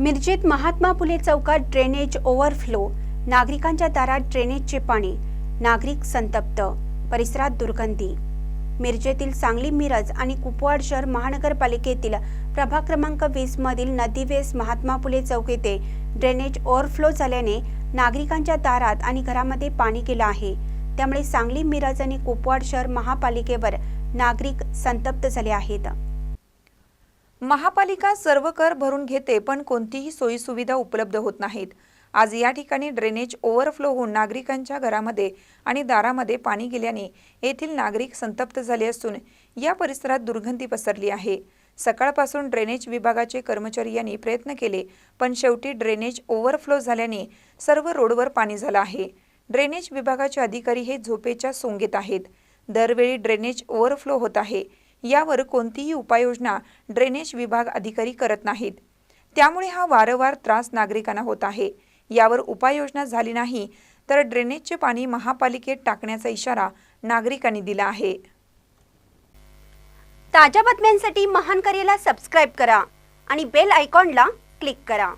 मिरजेत महात्मा फुले चौकात drainage overflow नागरिकांच्या दारात ड्रेनेजचे पाणी नागरिक संतप्त परिसरात दुर्गंधी. मिरजेतील सांगली मिरज आणि कुपवाड शहर महानगरपालिकेतील प्रभाग क्रमांक वीस मधील नदीवेस महात्मा फुले चौक येथे ड्रेनेज ओव्हरफ्लो झाल्याने नागरिकांच्या दारात आणि घरामध्ये पाणी गेलं आहे. त्यामुळे सांगली मिरज आणि कुपवाड शहर महापालिकेवर नागरिक संतप्त झाले आहेत. महापालिका सर्व कर भरून घेते पण कोणतीही सोयीसुविधा उपलब्ध होत नाहीत. आज या ठिकाणी ड्रेनेज ओव्हरफ्लो होऊन नागरिकांच्या घरामध्ये आणि दारामध्ये पाणी गेल्याने येथील नागरिक संतप्त झाले असून या परिसरात दुर्गंधी पसरली आहे. सकाळपासून ड्रेनेज विभागाचे कर्मचारी यांनी प्रयत्न केले पण शेवटी ड्रेनेज ओव्हरफ्लो झाल्याने सर्व रोडवर पाणी झालं आहे. ड्रेनेज विभागाचे अधिकारी हे झोपेच्या सोंगेत आहेत. दरवेळी ड्रेनेज ओव्हरफ्लो होत आहे. यावर कोणतीही उपाययोजना ड्रेनेज विभाग अधिकारी करत नाहीत. त्यामुळे हा वारंवार त्रास नागरिकांना होत आहे. यावर उपाययोजना झाली नाही तर ड्रेनेजचे पाणी महापालिकेत टाकण्याचा इशारा नागरिकांनी दिला आहे. ताज्या बातम्यांसाठी महान करेला सबस्क्राईब करा आणि बेल आयकॉनला क्लिक करा.